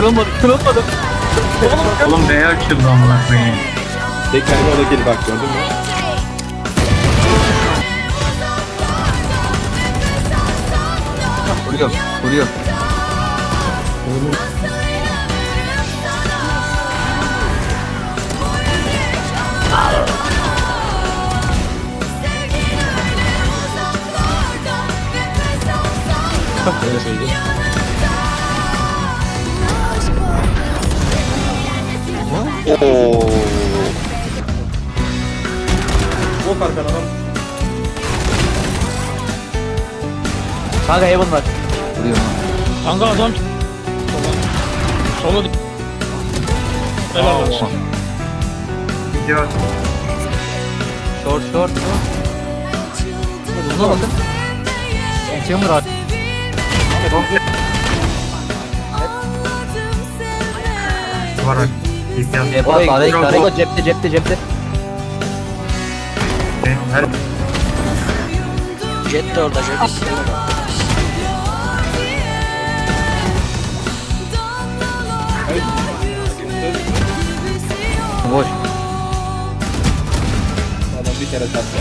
Kırılmadı kırılmadı. Oğlum B'ye açıldı amına koyayım. Tek mermi orada geri bak gördün mü? Vuruyor vuruyor. Öyle söyleyeyim. Oo. Bok arkana lan. Kanka Heaven var. Vuruyor lan. Kanka adam Sola Sola Helal olsun Gidiyor. Short short short. Buna bakın. Chamber var. Var bak. İhtiyaç. Ebo Tarık Tarık cepte cepte cepte. Her Jet de orada Jet. Boş. Adam bir kere çarptı.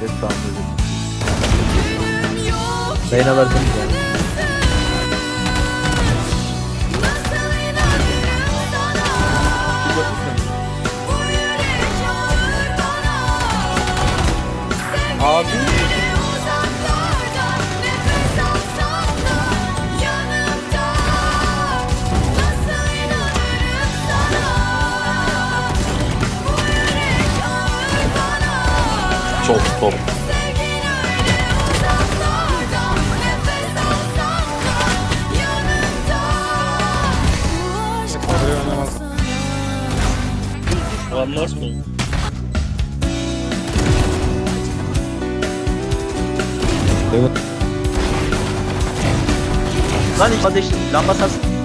Jet tamam versene ya. Abi. Çok top. adamlar. Evet. Lan ateşli lamba sarsın.